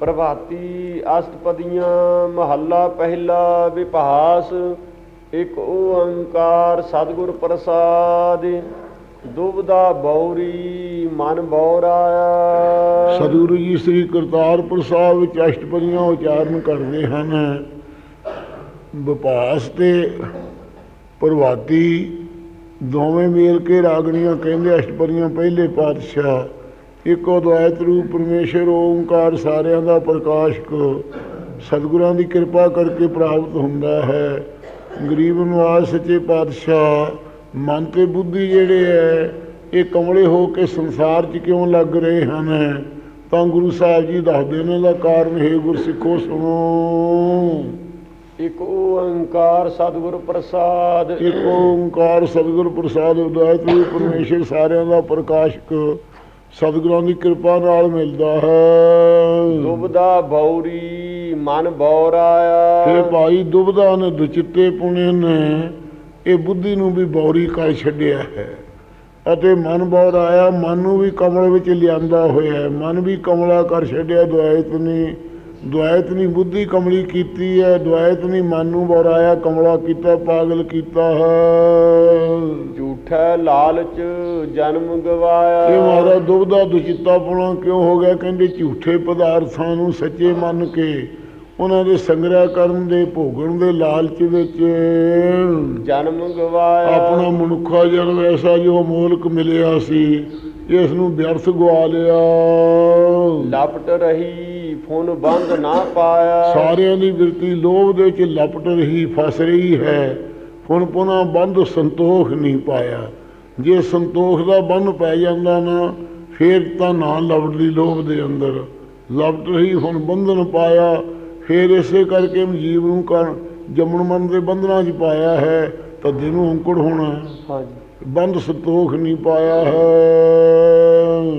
ਪ੍ਰਭਾਤੀ ਅਸ਼ਟਪਦੀਆਂ ਮਹੱਲਾ ਪਹਿਲਾ ਵਿਭਾਸ, ਇੱਕ ਓੰਕਾਰ ਸਤਿਗੁਰ ਪ੍ਰਸਾਦ, ਦੁਬਦਾ ਬੌਰੀ ਮਨ ਬੌਰਾਇਆ। ਸਤਿਗੁਰੂ ਜੀ, ਸ੍ਰੀ ਕਰਤਾਰਪੁਰ ਸਾਹਿਬ ਵਿੱਚ ਅਸ਼ਟਪਦੀਆਂ ਉਚਾਰਨ ਕਰਦੇ ਹਨ। ਵਿਪਾਸ ਤੇ ਪ੍ਰਭਾਤੀ ਦੋਵੇਂ ਮੇਲ ਕੇ ਰਾਗਣੀਆਂ ਕਹਿੰਦੇ ਅਸ਼ਟਪਦੀਆਂ ਪਹਿਲੇ ਪਾਤਸ਼ਾਹ। ਇੱਕੋ ਦੁਆਇਤ ਰੂਪ ਪਰਮੇਸ਼ਰ ਓੰਕਾਰ ਸਾਰਿਆਂ ਦਾ ਪ੍ਰਕਾਸ਼ਕ ਸਤਿਗੁਰਾਂ ਦੀ ਕਿਰਪਾ ਕਰਕੇ ਪ੍ਰਾਪਤ ਹੁੰਦਾ ਹੈ। ਗਰੀਬ ਨਿਵਾਸ ਸੱਚੇ ਪਾਤਸ਼ਾਹ ਮਨ ਤੇ ਬੁੱਧੀ ਜਿਹੜੇ ਹੈ ਇਹ ਕਮਲੇ ਹੋ ਕੇ ਸੰਸਾਰ 'ਚ ਕਿਉਂ ਲੱਗ ਰਹੇ ਹਨ? ਤਾਂ ਗੁਰੂ ਸਾਹਿਬ ਜੀ ਦੱਸਦੇ ਨੇ ਦਾ ਕਾਰਨ ਹੈ ਗੁਰਸਿੱਖੋ ਸੁਣੋ। ਇੱਕ ਓੰਕਾਰ ਸਤਿਗੁਰ ਪ੍ਰਸਾਦ। ਇੱਕ ਓੰਕਾਰ ਸਤਿਗੁਰ ਪ੍ਰਸਾਦ ਉਦਾਇਤ ਰੂਪ ਪਰਮੇਸ਼ਰ ਸਾਰਿਆਂ ਦਾ ਪ੍ਰਕਾਸ਼ਕ ਸਤਿਗੁਰਾਂ ਦੀ ਕਿਰਪਾ ਨਾਲ ਮਿਲਦਾ ਹੈ। ਦੁਬਦਾ ਬੌਰੀ ਮਨ ਇਹ ਬੌਰਾਇਆ ਭਾਈ ਦੁਬਦਾ ਨੇ ਦੁਚਿੱਤੇ ਪੁਣੇ ਨੇ ਇਹ ਬੁੱਧੀ ਨੂੰ ਵੀ ਬੌਰੀ ਕਰ ਛੱਡਿਆ ਹੈ। ਅਤੇ ਮਨ ਬੌਰ ਆਇਆ ਮਨ ਨੂੰ ਵੀ ਕਮਲ ਵਿੱਚ ਲਿਆਂਦਾ ਹੋਇਆ ਹੈ। ਮਨ ਵੀ ਕਮਲਾ ਕਰ ਛੱਡਿਆ ਦੁਆਇਤ ਨੇ ਦੁਆਇਤ ਨਹੀਂ ਬੁੱਧੀ ਕਮਲੀ ਕੀਤੀ ਹੈ ਦੁਆਇਤ ਨਹੀਂ ਮਨ ਨੂੰ ਬੌਰਾਇਆ ਕਮਲਾ ਕੀਤਾ ਪਾਗਲ ਕੀਤਾ ਹੈ। ਝੂਠਾ ਲਾਲਚ ਜਨਮ ਇਹ ਗਵਾਇਆ ਮਾਰਾ ਦੁਬਦਾ ਦੁਚਿੱਤਾ ਪੁਣਾ ਕਿਉਂ ਹੋ ਗਿਆ? ਕਹਿੰਦੇ ਝੂਠੇ ਪਦਾਰਥਾਂ ਨੂੰ ਸੱਚੇ ਮੰਨ ਕੇ ਉਹਨਾਂ ਦੇ ਸੰਗ੍ਰਹਿ ਕਰਨ ਦੇ ਭੋਗਣ ਦੇ ਲਾਲਚ ਵਿੱਚ ਜਨਮ ਗਵਾਇਆ। ਆਪਣਾ ਮਨੁੱਖਾ ਜਨਮ ਐਸਾ ਜੋ ਮੋਲਕ ਮਿਲਿਆ ਸੀ ਇਸ ਨੂੰ ਵਿਅਰਥ ਗਵਾ ਲਿਆ। ਲਪਟ ਰਹੀ ਫੁਨ ਬੰਦ ਨਾ ਪਾਇਆ। ਸਾਰਿਆਂ ਦੀ ਬਿਰਤੀ ਲੋਭ ਦੇ ਵਿੱਚ ਲਪਟ ਰਹੀ ਫਸ ਰਹੀ ਹੈ। ਹੁਣ ਪੁਨः ਬੰਦ ਸੰਤੋਖ ਨਹੀਂ ਪਾਇਆ। ਜੇ ਸੰਤੋਖ ਦਾ ਬੰਨ ਪੈ ਜਾਂਦਾ ਨਾ ਫੇਰ ਤਾਂ ਨਾ ਲਪਟਦੀ ਲੋਭ ਦੇ ਅੰਦਰ। ਲਪਟ ਰਹੀ ਹੁਣ ਬੰਧਨ ਪਾਇਆ ਫੇਰ ਇਸੇ ਕਰਕੇ ਜੀਵ ਨੂੰ ਕਰ ਜੰਮਣ ਮਨ ਦੇ ਬੰਧਨਾਂ 'ਚ ਪਾਇਆ ਹੈ ਤਾਂ ਦਿਨ ਨੂੰ ਅੰਕੁੜ ਹੋਣਾ। ਹਾਂਜੀ। ਬੰਦ ਸੰਤੋਖ ਨਹੀਂ ਪਾਇਆ ਹੈ।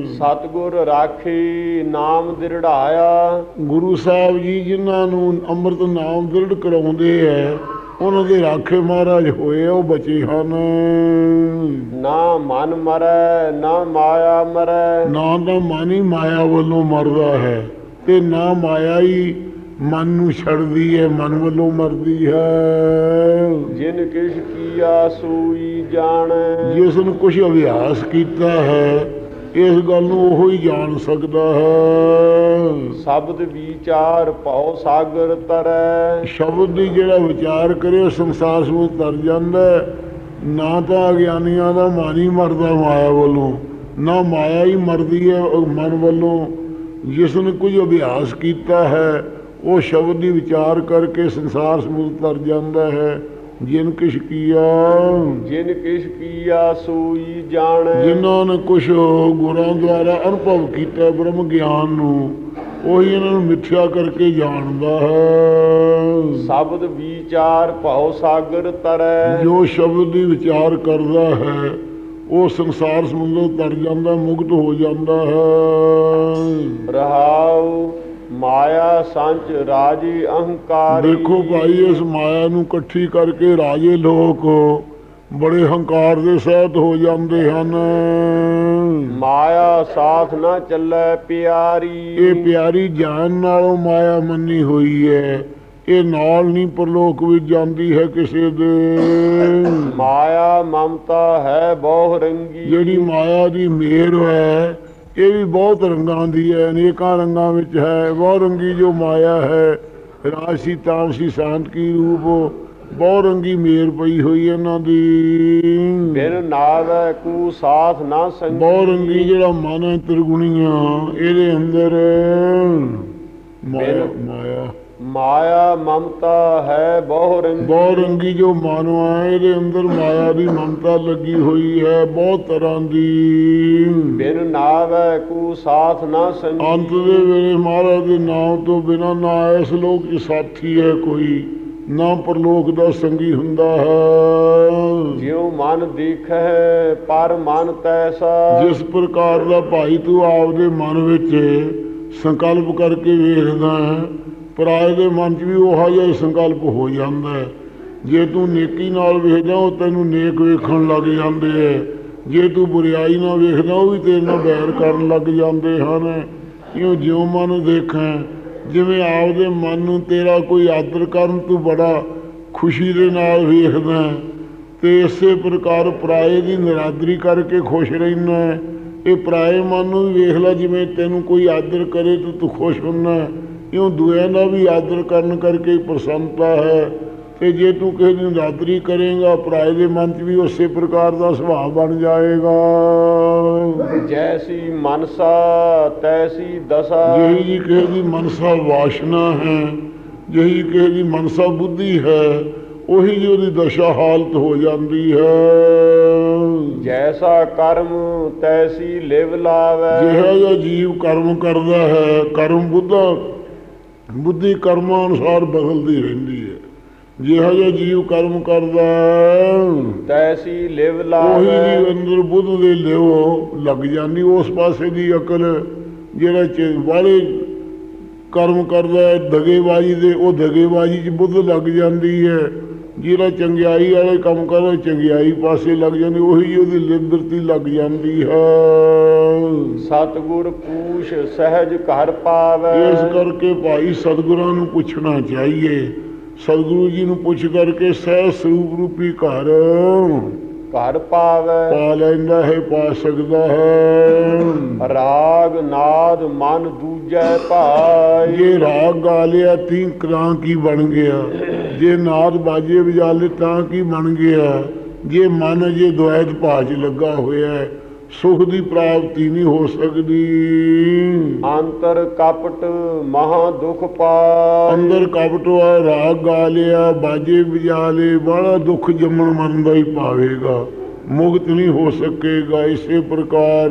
ਸਤਗੁਰ ਰਾਖੀ ਨਾਮ ਦਿਰੜਾਇਆ। ਗੁਰੂ ਸਾਹਿਬ ਜੀ ਜਿਨ੍ਹਾਂ ਨੂੰ ਅੰਮ੍ਰਿਤ ਨਾਮ ਦ੍ਰਿੜ ਕਰਾਉਂਦੇ ਐ ਉਹਨਾਂ ਦੇ ਰਾਖੇ ਮਹਾਰਾਜ ਹੋਏ ਉਹ ਬਚੇ ਹਨ। ਨਾ ਮਨ ਮਰੈ ਨਾ ਮਾਇਆ ਮਰੈ। ਨਾ ਤਾਂ ਮਨ ਹੀ ਮਾਇਆ ਵੱਲੋਂ ਮਰਦਾ ਹੈ ਤੇ ਨਾ ਮਾਇਆ ਹੀ ਮਨ ਨੂੰ ਛੱਡਦੀ ਹੈ ਮਨ ਵੱਲੋਂ ਮਰਦੀ ਹੈ। ਜਿਨ ਕਿਛ ਕੀਆ ਸੂਈ ਜਾਣੈ। ਜਿਸ ਨੂੰ ਕੁਝ ਅਭਿਆਸ ਕੀਤਾ ਹੈ ਇਸ ਗੱਲ ਨੂੰ ਉਹ ਹੀ ਜਾਣ ਸਕਦਾ ਹੈ। ਸ਼ਬਦ ਵਿਚਾਰ ਭਉ ਸਾਗਰ ਤਰੈ। ਸ਼ਬਦ ਦੀ ਜਿਹੜਾ ਵਿਚਾਰ ਕਰੇ ਉਹ ਸੰਸਾਰ ਸਮੂਹ ਤਰ ਜਾਂਦਾ। ਨਾ ਤਾਂ ਅਗਿਆਨੀਆਂ ਦਾ ਮਨ ਮਰਦਾ ਮਾਇਆ ਵੱਲੋਂ ਨਾ ਮਾਇਆ ਹੀ ਮਰਦੀ ਹੈ ਮਨ ਵੱਲੋਂ। ਜਿਸ ਨੇ ਕੁਝ ਅਭਿਆਸ ਕੀਤਾ ਹੈ ਉਹ ਸ਼ਬਦ ਦੀ ਵਿਚਾਰ ਕਰਕੇ ਸੰਸਾਰ ਸਮੂਹ ਤਰ ਜਾਂਦਾ ਹੈ। ਜਿਨ ਕਿਛ ਕੀਆ ਜਿਨ ਕਿਛ ਕੀਆ ਸੂਈ ਜਾਣੈ। ਜਿਨ੍ਹਾਂ ਨੇ ਕੁਝ ਗੁਰਾਂ ਦੁਆਰਾ ਅਨੁਭਵ ਕੀਤਾ ਬ੍ਰਹਮ ਗਿਆਨ ਨੂੰ ਉਹੀ ਇਹਨਾਂ ਨੂੰ ਮਿੱਥਿਆ ਕਰਕੇ ਜਾਣਦਾ ਹੈ। ਸ਼ਬਦ ਵਿਚਾਰ ਭਉ ਸਾਗਰ ਤਰੈ। ਜੋ ਸ਼ਬਦ ਦੀ ਵਿਚਾਰ ਕਰਦਾ ਹੈ ਉਹ ਸੰਸਾਰ ਸਮੁੰਦਰ ਤਰ ਜਾਂਦਾ ਮੁਕਤ ਹੋ ਜਾਂਦਾ ਹੈ। ਰਹਾਉ ਮਾਇਆ ਸੰਚ ਰਾਜੀ ਅਹੰਕਾਰੀ। ਦੇਖੋ ਭਾਈ ਇਸ ਮਾਇਆ ਨੂੰ ਇਕੱਠੀ ਕਰਕੇ ਰਾਜੇ ਲੋਕ ਬੜੇ ਹੰਕਾਰ ਦੇ ਸਹਿਤ ਹੋ ਜਾਂਦੇ ਹਨ। ਮਾਇਆ ਸਾਥ ਨਾ ਚੱਲੈ ਪਿਆਰੀ। ਇਹ ਪਿਆਰੀ ਜਾਨ ਨਾਲੋਂ ਮਾਇਆ ਮੰਨੀ ਹੋਈ ਹੈ। ਇਹ ਨਾਲ ਨਹੀਂ ਪਰਲੋਕ ਵਿੱਚ ਜਾਂਦੀ ਹੈ ਕਿਸੇ ਦੇ। ਮਾਇਆ ਮਮਤਾ ਹੈ ਬਹੁ ਰੰਗੀ। ਜਿਹੜੀ ਮਾਇਆ ਦੀ ਮੇਰ ਹੈ ਇਹ ਵੀ ਬਹੁਤ ਰੰਗਾਂ ਦੀ ਹੈ ਅਨੇਕਾਂ ਰੰਗਾਂ ਵਿੱਚ ਹੈ। ਬਹੁ ਰੰਗੀ ਜੋ ਮਾਇਆ ਹੈ ਰਾਸ਼ੀ ਤਾਮਸੀ ਸ਼ਾਂਤ ਕੀ ਰੂਪ ਬਹੁ ਰੰਗੀ ਮੇਰ ਪਈ ਹੋਈ ਇਹਨਾਂ ਦੀ। ਬਿਨ ਨਾਵੈ ਕੂ ਸਾਥ ਨਾ ਸੰਗੀ। ਬਹੁ ਰੰਗੀ ਜਿਹੜਾ ਮਨ ਹੈ ਤ੍ਰਿਗੁਣੀਆਂ ਇਹਦੇ ਅੰਦਰ ਮਾਇਆ। ਮਾਇਆ ਮਮਤਾ ਹੈ ਬਹੁ ਰੰਗੀ। ਬਹੁ ਰੰਗੀ ਜੋ ਮਾਨਵਾ ਹੈ ਇਹਦੇ ਅੰਦਰ ਮਾਇਆ ਦੀ ਮਮਤਾ ਲੱਗੀ ਹੋਈ ਹੈ ਬਹੁਤ ਤਰ੍ਹਾਂ ਦੀ। ਬਿਨ ਨਾਵੈ ਕੂ ਸਾਥ ਨਾ ਸੰਗੀ ਅੰਤ ਦੇ ਵੇਲੇ ਮਹਾਰਾਜ ਦੇ ਨਾਮ ਤੋਂ ਬਿਨਾਂ ਨਾ ਇਸ ਲੋਕ ਦੀ ਸਾਥੀ ਹੈ ਕੋਈ ਨਾ ਪਰਲੋਕ ਦਾ ਸੰਗੀ ਹੁੰਦਾ ਹੈ। ਜਿਉ ਮਨ ਦੀਖੈ ਪਰ ਮਨ ਤੈਸਾ। ਜਿਸ ਪ੍ਰਕਾਰ ਦਾ ਭਾਈ ਤੂੰ ਆਪਦੇ ਮਨ ਵਿੱਚ ਸੰਕਲਪ ਕਰਕੇ ਵੇਖਦਾ ਹੈ ਪਰਾਏ ਦੇ ਮਨ 'ਚ ਵੀ ਉਹ ਜਿਹਾ ਸੰਕਲਪ ਹੋ ਜਾਂਦਾ ਹੈ। ਜੇ ਤੂੰ ਨੇਕੀ ਨਾਲ ਵੇਖਦਾ ਉਹ ਤੈਨੂੰ ਨੇਕ ਵੇਖਣ ਲੱਗ ਜਾਂਦੇ ਹੈ ਜੇ ਤੂੰ ਬੁਰੀਾਈ ਨਾਲ ਵੇਖਦਾ ਉਹ ਵੀ ਤੇਰੇ ਨਾਲ ਬੈਰ ਕਰਨ ਲੱਗ ਜਾਂਦੇ ਹਨ। ਕਿਉਂ ਜਿਉ ਮਨ ਦੇਖਾਂ ਜਿਵੇਂ ਆਪਦੇ ਮਨ ਨੂੰ ਤੇਰਾ ਕੋਈ ਆਦਰ ਕਰਨ ਤੂੰ ਬੜਾ ਖੁਸ਼ੀ ਦੇ ਨਾਲ ਵੇਖਦਾ ਹੈ, ਤੇ ਇਸੇ ਪ੍ਰਕਾਰ ਪਰਾਏ ਦੀ ਨਿਰਾਦਰੀ ਕਰਕੇ ਖੁਸ਼ ਰਹਿਣਾ ਇਹ ਪਰਾਏ ਮਨ ਨੂੰ ਵੀ ਵੇਖ ਲੈ ਜਿਵੇਂ ਤੈਨੂੰ ਕੋਈ ਆਦਰ ਕਰੇ ਤੂੰ ਤੂੰ ਖੁਸ਼ ਹੁੰਦਾ ਇਉਂ ਦੂਆਂ ਦਾ ਵੀ ਆਦਰ ਕਰਨ ਕਰਕੇ ਪ੍ਰਸੰਨਤਾ ਹੈ। ਤੇ ਜੇ ਤੂੰ ਕਿਸੇ ਦੀ ਨਿਰਾਦਰੀ ਕਰੇਗਾ ਪਰਾਏ ਦੇ ਮਨ 'ਚ ਵੀ ਉਸੇ ਪ੍ਰਕਾਰ ਦਾ ਸੁਭਾਅ ਬਣ ਜਾਏਗਾ। ਜੈਸੀ ਮਨਸਾ ਤੈਸੀ ਦਸ਼ਾ। ਜਿਹੀ ਜੀ ਕਿਸੇ ਦੀ ਮਨਸਾ ਵਾਸ਼ਨਾ ਹੈ ਜਿਹੀ ਕਿਸੇ ਦੀ ਮਨਸਾ ਬੁੱਧੀ ਹੈ ਉਹੀ ਜੀ ਉਹਦੀ ਦਸ਼ਾ ਹਾਲਤ ਹੋ ਜਾਂਦੀ ਹੈ। ਜੈਸਾ ਕਰਮ ਤੈਸੀ ਲਿਵ ਲਾਵੈ। ਜਿਹੜਾ ਜਿਹਾ ਜੀਵ ਕਰਮ ਕਰਦਾ ਹੈ ਕਰਮ ਬੁੱਧਾ ਬੁੱਧੀ ਕਰਮਾਂ ਅਨੁਸਾਰ ਬਦਲਦੀ ਰਹਿੰਦੀ ਹੈ। ਜਿਹੜਾ ਜਿਹਾ ਜੀਵ ਕਰਮ ਕਰਦਾ ਤੈਸੀ ਲਿਵ ਉਹੀ ਲਾਵੈ ਜੀ ਅੰਦਰ ਬੁੱਧ ਦੇ ਲਿਓ ਲੱਗ ਜਾਂਦੀ ਉਸ ਪਾਸੇ ਦੀ ਅਕਲ ਜਿਹੜਾ ਚ ਵਾਲੇ ਕਰਮ ਕਰਦਾ ਹੈ ਦਗੇਬਾਜੀ ਦੇ ਉਹ ਦਗੇਬਾਜੀ 'ਚ ਬੁੱਧ ਲੱਗ ਜਾਂਦੀ ਹੈ। ਜਿਹੜਾ ਚੰਗਿਆਈ ਵਾਲੇ ਕੰਮ ਕਰਦਾ ਚੰਗਿਆਈ ਪਾਸੇ ਲੱਗ ਜਾਂਦੀ ਉਹੀ ਉਹਦੀ ਲਿਬਰਤੀ ਲੱਗ ਜਾਂਦੀ ਹੈ। ਸਤਗੁਰ ਪੂਛ ਸਹਿਜ ਘਰ ਪਾਵੈ। ਇਸ ਕਰਕੇ ਭਾਈ ਸਤਿਗੁਰਾਂ ਨੂੰ ਪੁੱਛਣਾ ਚਾਹੀਏ। ਸਤਿਗੁਰੂ ਜੀ ਨੂੰ ਪੁੱਛ ਕਰਕੇ ਸਹਿ ਸਰੂਪ ਰੂਪੀ ਘਰ ਘਰ ਪਾਵੈ। ਪਾ ਲੈਂਦਾ ਹੈ ਪਾ ਸਕਦਾ ਹੈ। ਰਾਗ ਨਾਦ ਮਨ ਦੂਜੈ ਭਾਈ। ਜੇ ਰਾਗ ਗਾ ਲਿਆ ਤੀ ਕਰਾਂ ਕੀ ਬਣ ਗਿਆ? ਜੇ ਨਾਦ ਬਾਜੇ ਵਜਾ ਲਏ ਤਾਂ ਕੀ ਬਣ ਗਿਆ? ਜੇ ਮਨ ਜੇ ਦੁਆਇਤ ਭਾਜ ਲੱਗਾ ਹੋਇਆ ਹੈ, ਸੁਖ ਦੀ ਪ੍ਰਾਪਤੀ ਨਹੀਂ ਹੋ ਸਕਦੀ। ਅੰਤਰ ਕਪਟ ਮਹਾ ਦੁਖ ਪਾਈ ਅੰਦਰ ਕਪਟਵਾ ਰਾਗ ਗਾ ਲਿਆ ਬਾਜੇ ਵਜਾ ਲਏ ਬੜਾ ਦੁੱਖ ਜੰਮਣ ਮਰਨ ਦਾ ਹੀ ਪਾਵੇਗਾ ਮੁਕਤ ਨਹੀਂ ਹੋ ਸਕੇਗਾ ਇਸੇ ਪ੍ਰਕਾਰ।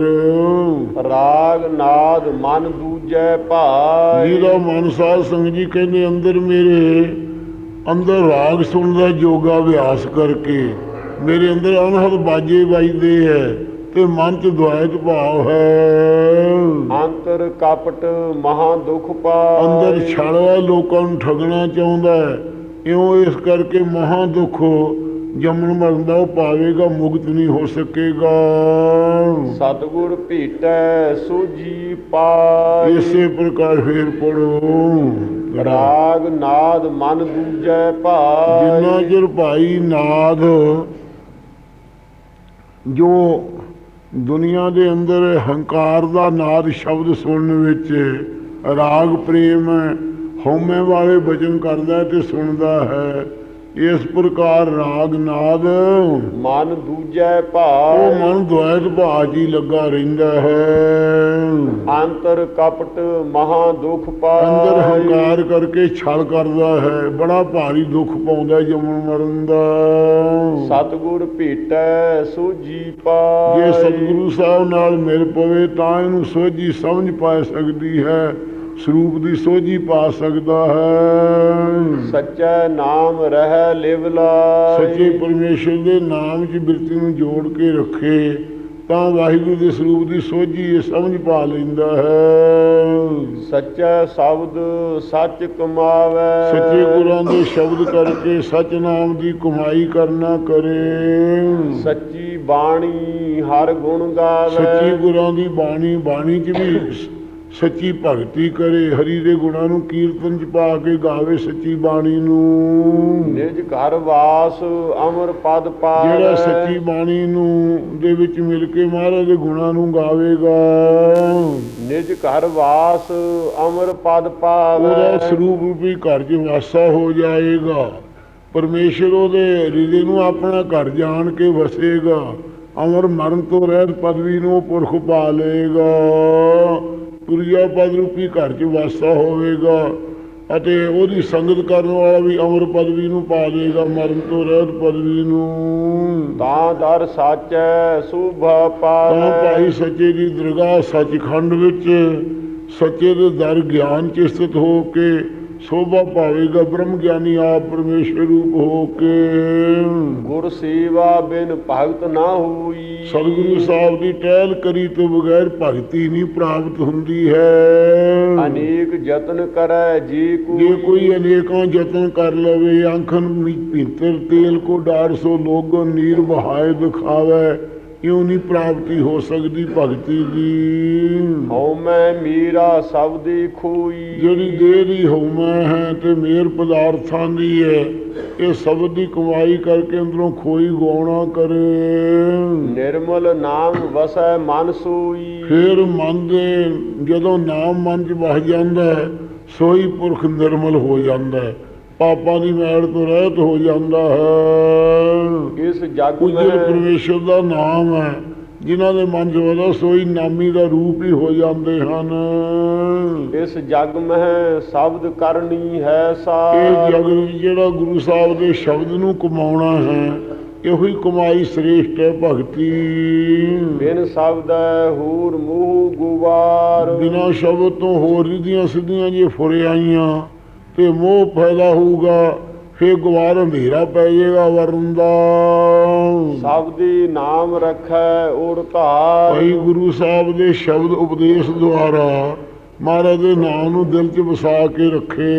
ਰਾਗ ਨਾਦ ਮਨ ਦੂਜੈ ਭਾਈ ਜਿਹਦਾ ਮਨ ਸਾਧ ਸੰਗਤ ਜੀ ਕਹਿੰਦੇ ਅੰਦਰ ਮੇਰੇ ਅੰਦਰ ਰਾਗ ਸੁਣਦਾ ਜੋਗਾ ਅਭਿਆਸ ਕਰਕੇ ਮੇਰੇ ਅੰਦਰ ਅਨਹਦ ਬਾਜੇ ਵੱਜਦੇ ਹੈ ਤੇ ਮਨ ਚ ਦੁਆਇਤ ਭਾਵ ਹੈ। ਅੰਤਰ ਕਪਟ ਮਹਾ ਦੁਖ ਪਾਈ ਅੰਦਰ ਛੜਵਾ ਲੋਕਾਂ ਨੂੰ ਠਗਣਾ ਚਾਹੁੰਦਾ ਹੈ। ਇਉਂ ਇਸ ਕਰਕੇ ਮਹਾ ਦੁੱਖ ਜੰਮਣ ਮਰਨ ਦਾ ਉਹ ਪਾਵੇਗਾ ਮੁਕਤ ਨਹੀਂ ਹੋ ਸਕੇਗਾ। ਸਤਗੁਰ ਭੀਟੈ ਸੂਜੀ ਪਾਈ। ਇਸੇ ਪ੍ਰਕਾਰ ਫੇਰ ਪੜੋ ਰਾਗ ਨਾਦ ਮਨ ਦੂਜੈ ਭਾਈ। ਜਿੰਨਾ ਚਿਰ ਭਾਈ ਨਾਦ ਜੋ ਦੁਨੀਆ ਦੇ ਅੰਦਰ ਹੰਕਾਰ ਦਾ ਨਾਦ ਸ਼ਬਦ ਸੁਣਨ ਵਿੱਚ ਰਾਗ ਪ੍ਰੇਮ ਹਉਮੈ ਵਾਲੇ ਬਚਨ ਕਰਦਾ ਤੇ ਸੁਣਦਾ ਹੈ। ਇਸ ਪ੍ਰਕਾਰ ਰਾਗ ਨਾਦ। ਮਨ ਦੂਜੈ ਉਹ ਭਾਈ ਮਨ ਦੁਆਇਤ ਭਾਜੀ ਲੱਗਾ ਰਹਿੰਦਾ ਹੈ। ਅੰਤਰ ਕਪਟ ਮਹਾ ਦੁਖ ਪਾਈ ਅੰਦਰ ਹੰਕਾਰ ਕਰਕੇ ਛਲ ਕਰਦਾ ਹੈ। ਬੜਾ ਭਾਰੀ ਦੁੱਖ ਪਾਉਂਦਾ ਹੈ ਜੰਮਣ ਮਰਨ ਦਾ। ਸਤਗੁਰ ਭੀਟੈ ਸੂਜੀ ਪਾਈ ਜੇ ਸਤਿਗੁਰੂ ਸਾਹਿਬ ਨਾਲ ਮਿਲ ਪਵੇ ਤਾਂ ਇਹਨੂੰ ਸੋਝੀ ਸਮਝ ਪਾ ਸਕਦੀ ਹੈ। ਸਰੂਪ ਦੀ ਸੋਝੀ ਪਾ ਸਕਦਾ ਹੈ। ਸੱਚਾ ਨਾਮ ਰਹਿ ਲਿਵ ਲਾਈ ਸੱਚੇ ਪਰਮੇਸ਼ਰ ਦੇ ਨਾਮ 'ਚ ਬਿਰਤੀ ਨੂੰ ਜੋੜ ਕੇ ਰੱਖੇ ਤਾਂ ਵਾਹਿਗੁਰੂ ਦੇ ਸਰੂਪ ਦੀ ਸੋਝੀ ਇਹ ਸਮਝ ਪਾ ਲੈਂਦਾ ਹੈ। ਸੱਚਾ ਸ਼ਬਦ ਸੱਚ ਕਮਾਵੇ। ਸੱਚੇ ਗੁਰਾਂ ਦੇ ਸ਼ਬਦ ਕਰਕੇ ਸਚ ਨਾਮ ਦੀ ਕਮਾਈ ਕਰਨਾ ਕਰੇ। ਸੱਚੀ ਬਾਣੀ ਹਰ ਗੁਣ ਸੱਚੀ ਗਾਵੇ ਗੁਰਾਂ ਦੀ ਬਾਣੀ ਬਾਣੀ 'ਚ ਵੀ ਸੱਚੀ ਭਗਤੀ ਕਰੇ ਹਰੀ ਦੇ ਗੁਣਾਂ ਨੂੰ ਕੀਰਤਨ 'ਚ ਪਾ ਕੇ ਗਾਵੇ ਸੱਚੀ ਬਾਣੀ ਨੂੰ। ਨਿਜ ਘਰ ਵਾਸ ਅਮਰ ਪਦ ਪਾਵੇ ਜਿਹੜਾ ਸੱਚੀ ਬਾਣੀ ਨੂੰ ਦੇ ਵਿੱਚ ਮਿਲ ਕੇ ਮਹਾਰਾਜ ਦੇ ਗੁਣਾਂ ਨੂੰ ਗਾਵੇਗਾ। ਨਿਜ ਘਰ ਵਾਸ ਅਮਰ ਪਦ ਉਹਦਾ ਪਾਵੇ ਸਰੂਪ ਰੂਪੀ ਘਰ 'ਚ ਵਾਸਾ ਹੋ ਜਾਏਗਾ। ਪਰਮੇਸ਼ਰ ਉਹਦੇ ਹਿਰਦੇ ਨੂੰ ਆਪਣਾ ਘਰ ਜਾਣ ਕੇ ਵਸੇਗਾ। ਅਮਰ ਮਰਨ ਤੋਂ ਰਹਿਤ ਪਦਵੀ ਨੂੰ ਪੁਰਖ ਪਾ ਲਏਗਾ। ਤੁਰਿਆ ਪਦ ਰੂਪੀ ਘਰ 'ਚ ਵਾਸਾ ਹੋਵੇਗਾ ਅਤੇ ਉਹਦੀ ਸੰਗਤ ਕਰਨ ਵਾਲਾ ਵੀ ਅਮਰ ਪਦਵੀ ਨੂੰ ਪਾ ਲਏਗਾ ਮਰਨ ਤੋਂ ਰਹਿਤ ਪਦਵੀ ਨੂੰ। ਤਾਂ ਦਰ ਸਾਚੈ ਸੁਭ ਤਾਂ ਪਾਵੇ ਭਾਈ ਸੱਚੇ ਦੀ ਦਰਗਾਹ ਸੱਚਖੰਡ ਵਿੱਚ ਸੱਚੇ ਦੇ ਦਰ ਗਿਆਨ ਚ ਸਥਿਤ ਹੋ ਕੇ ਸੋਭਾ ਪਾਵੇਗਾ ਬ੍ਰਹਮ ਗਿਆਨੀ ਆਪ ਪਰਮੇਸ਼ਰ ਰੂਪ ਹੋ ਕੇ। ਗੁਰ ਸੇਵਾ ਬਿਨ ਭਗਤ ਨਾ ਹੋਈ। ਸਤਿਗੁਰੂ ਸਾਹਿਬ ਦੀ ਟਹਿਲ ਕਰੀ ਤੋਂ ਬਗੈਰ ਭਗਤੀ ਨਹੀਂ ਪ੍ਰਾਪਤ ਹੁੰਦੀ ਹੈ। ਅਨੇਕ ਯਤਨ ਕਰੈ ਜੀ ਜੇ ਕੋਈ ਕੋਈ ਅਨੇਕਾਂ ਯਤਨ ਕਰ ਲਵੇ ਆਂਖਨ ਵਿੱਚ ਭੀਤਰ ਤੇਲ ਕੋ ਡਾਰ ਸੋ ਲੋਗੋ ਨੀਰ ਬਹਾਏ ਦਿਖਾਵੇ। ਇਉਂ ਨਹੀਂ ਪ੍ਰਾਪਤੀ ਹੋ ਸਕਦੀ ਭਗਤੀ ਦੀ? ਹਉ ਮੈਂ ਮੀਰਾ ਸਬਦੀ ਖੋਈ। ਜਿਹੜੀ ਦੇਹ ਦੀ ਹਉਮੈ ਹੈ ਤੇ ਮੇਰ ਪਦਾਰਥਾਂ ਦੀ ਹੈ ਇਹ ਸਬਦ ਦੀ ਕਮਾਈ ਕਰਕੇ ਅੰਦਰੋਂ ਖੋਈ ਗਵਾਉਣਾ ਕਰੇ। ਨਿਰਮਲ ਨਾਮ ਵਸੈ ਮਨ ਸੋਈ। ਫਿਰ ਮਨ ਦੇ ਜਦੋਂ ਨਾਮ ਮਨ ਚ ਵਸ ਜਾਂਦਾ ਸੋਈ ਪੁਰਖ ਨਿਰਮਲ ਹੋ ਜਾਂਦਾ ਹੈ। ਪਾਪਾਂ ਦੀ ਮੈਲ ਤੋਂ ਰਹਿਤ ਹੋ ਜਾਂਦਾ ਹੈ। ਇਸ ਜਗ ਮੈਂ ਪਰਮੇਸ਼ਰ ਦਾ ਨਾਮ ਹੈ ਜਿਨ੍ਹਾਂ ਦੇ ਮਨ ਚ ਵਸਦਾ ਸੋਈ ਨਾਮੀ ਦਾ ਰੂਪ ਹੀ ਹੋ ਜਾਂਦੇ ਹਨ। ਇਸ ਜਗ ਮਹਿ ਸ਼ਬਦ ਕਰਨੀ ਹੈ ਇਹ ਸਾਰ ਜਗ ਵਿੱਚ ਜਿਹੜਾ ਗੁਰੂ ਸਾਹਿਬ ਦੇ ਸ਼ਬਦ ਨੂੰ ਕਮਾਉਣਾ ਹੈ ਇਹੋ ਹੀ ਕਮਾਈ ਸ੍ਰੇਸ਼ਟ ਹੈ ਭਗਤੀ। ਬਿਨ ਸ਼ਬਦੈ ਹੂਰ ਮੂਹ ਗੁਵਾਰ। ਬਿਨਾਂ ਸ਼ਬਦ ਤੋਂ ਹੋਰ ਰਿਧੀਆਂ ਸਿੱਧੀਆਂ ਜੇ ਫੁਰ ਆਈਆਂ ਤੇ ਮੋਹ ਪੈਦਾ ਹੋਊਗਾ ਫੇਰ ਗਵਾਰ ਹਨੇਰਾ ਪੈ ਜਾਏਗਾ ਵਰਨ ਦਾ। ਸਬਦੀ ਨਾਮ ਰੱਖੈ ਔਰ ਧਾਰ। ਭਾਈ ਗੁਰੂ ਸਾਹਿਬ ਦੇ ਸ਼ਬਦ ਉਪਦੇਸ਼ ਦੁਆਰਾ ਮਹਾਰਾਜ ਦੇ ਨਾਮ ਨੂੰ ਦਿਲ 'ਚ ਵਸਾ ਕੇ ਰੱਖੇ।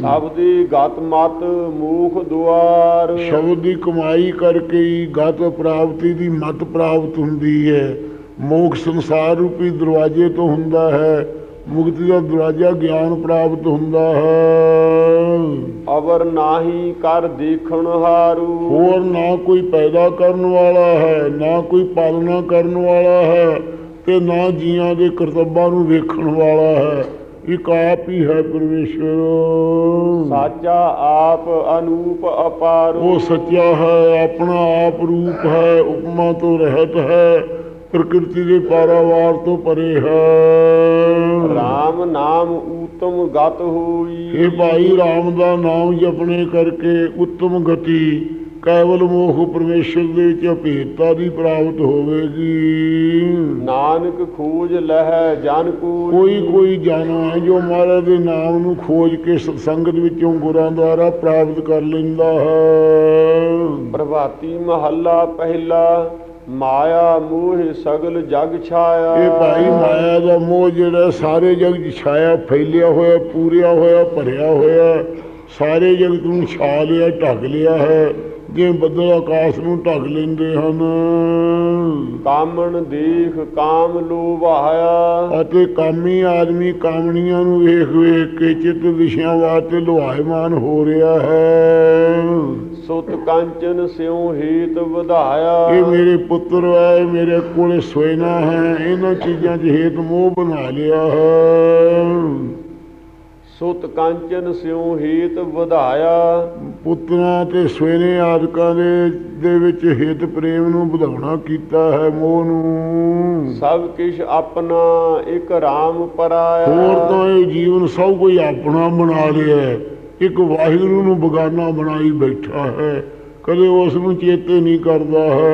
ਸਬਦੀ ਗਤ ਮਤ ਮੂਖ ਦੁਆਰ। ਸ਼ਬਦ ਦੀ ਕਮਾਈ ਕਰਕੇ ਹੀ ਗਤ ਪ੍ਰਾਪਤੀ ਦੀ ਮਤ ਪ੍ਰਾਪਤ ਹੁੰਦੀ ਹੈ। ਮੋਖ ਸੰਸਾਰ ਰੂਪੀ ਦਰਵਾਜ਼ੇ ਤੋਂ ਹੁੰਦਾ ਹੈ। ਮੁਕਤੀ ਦਾ ਦਰਵਾਜ਼ਾ ਗਿਆਨ ਪ੍ਰਾਪਤ ਹੁੰਦਾ ਹੈ। ਅਵਰ ਨਾਹੀ ਕਰ ਦੇਖਣ ਹਾਰੂ। ਹੋਰ ਨਾ ਕੋਈ ਪੈਦਾ ਕਰਨ ਵਾਲਾ ਹੈ ਨਾ ਕੋਈ ਪਾਲਣਾ ਕਰਨ ਵਾਲਾ ਹੈ ਤੇ ਨਾ ਜੀਆਂ ਦੇ ਕਰਤੱਬਾਂ ਨੂੰ ਵੇਖਣ ਵਾਲਾ ਹੈ। ਇੱਕ ਆਪ ਹੀ ਹੈ ਪਰਮੇਸ਼ਰ। ਸਾਚਾ ਆਪ ਅਨੂਪ ਅਪਾਰ। ਉਹ ਸੱਚਾ ਹੈ ਆਪਣਾ ਆਪ ਰੂਪ ਹੈ ਉਪਮਾ ਤੋਂ ਰਹਿਤ ਹੈ। ਪ੍ਰਕਿਰਤੀ ਦੇ ਪਾਰਾਵਾਰ ਤੋਂ ਪਰੇ ਹੈ। RAM ਨਾਮ ਊਤਮ ਗਤ ਹੋਈ। ਇਹ ਭਾਈ RAM ਦਾ ਨਾਮ ਜਪਣੇ ਕਰਕੇ ਉੱਤਮ ਗਤੀ ਕੇਵਲ ਮੋਖ ਪਰਮੇਸ਼ਰ ਦੇ ਵਿੱਚ ਅਭੇਦਤਾ ਦੀ ਪ੍ਰਾਪਤ ਹੋਵੇਗੀ। ਨਾਨਕ ਖੋਜ ਲਹਿ ਜਨ ਕੋਈ ਕੋਈ ਕੋਈ ਜਾਣਾ ਹੈ ਜੋ ਮਹਾਰਾਜ ਦੇ ਨਾਮ ਨੂੰ ਖੋਜ ਕੇ ਸਤਸੰਗਤ ਵਿੱਚੋਂ ਗੁਰਾਂ ਦੁਆਰਾ ਪ੍ਰਾਪਤ ਕਰ ਲੈਂਦਾ ਹੈ। ਪ੍ਰਭਾਤੀ ਮਹੱਲਾ ਪਹਿਲਾ। ਮਾਇਆ ਮੋਹ ਸਗਲ ਜਗ ਛਾਇਆ। ਇਹ ਭਾਈ ਮਾਇਆ ਦਾ ਮੋਹ ਜਿਹੜਾ ਸਾਰੇ ਜਗ 'ਚ ਛਾਇਆ ਫੈਲਿਆ ਹੋਇਆ ਪੂਰਿਆ ਹੋਇਆ ਭਰਿਆ ਹੋਇਆ ਸਾਰੇ ਜਗਤ ਨੂੰ ਛਾ ਲਿਆ ਢੱਕ ਲਿਆ ਹੈ। ਜਿਵੇਂ ਬੱਦਲ ਆਕਾਸ਼ ਨੂੰ ਢੱਕ ਲੈਂਦੇ ਹਨ। ਕਾਮਣ ਦੇਖ ਕਾਮ ਲੋਭਾਇਆ ਅਤੇ ਕਾਮੀ ਆਦਮੀ ਕਾਮਣੀਆਂ ਨੂੰ ਵੇਖ ਵੇਖ ਕੇ ਚਿੱਤ ਵਿਸ਼ਿਆਂ ਵਾਸਤੇ ਲੋਹਾਇਮਾਨ ਹੋ ਰਿਹਾ ਹੈ। ਸੁਤ ਕੰਚਨ ਸਿਉ ਹੇਤ ਵਧਾਇਆ। ਇਹ ਮੇਰੇ ਪੁੱਤਰ ਹੈ ਮੇਰੇ ਕੋਲੇ ਸੋਇਨਾ ਹੈ ਇਹਨਾਂ ਚੀਜ਼ਾਂ 'ਚ ਹੇਤ ਮੋਹ ਬਣਾ ਲਿਆ ਹੈ। ਸੁਤ ਕੰਚਨ ਸਿਉ ਹੇਤ ਵਧਾਇਆ। ਪੁੱਤਰਾਂ ਤੇ ਸਵੇਰੇ ਆਦਿਕਾਂ ਦੇ ਦੇ ਵਿੱਚ ਹਿਤ ਪ੍ਰੇਮ ਨੂੰ ਵਧਾਉਣਾ ਕੀਤਾ ਹੈ ਮੋਹ ਨੂੰ। ਸਭ ਕਿਛ ਆਪਣਾ ਇੱਕ RAM ਪਰਾਇਆ। ਹੋਰ ਤਾਂ ਇਹ ਜੀਵਨ ਸਭ ਕੋਈ ਆਪਣਾ ਬਣਾ ਲਿਆ ਹੈ। ਇੱਕ ਵਾਹਿਗੁਰੂ ਨੂੰ ਬਗਾਨਾ ਬਣਾਈ ਬੈਠਾ ਹੈ ਕਦੇ ਉਸ ਨੂੰ ਚੇਤੇ ਨਹੀਂ ਕਰਦਾ ਹੈ।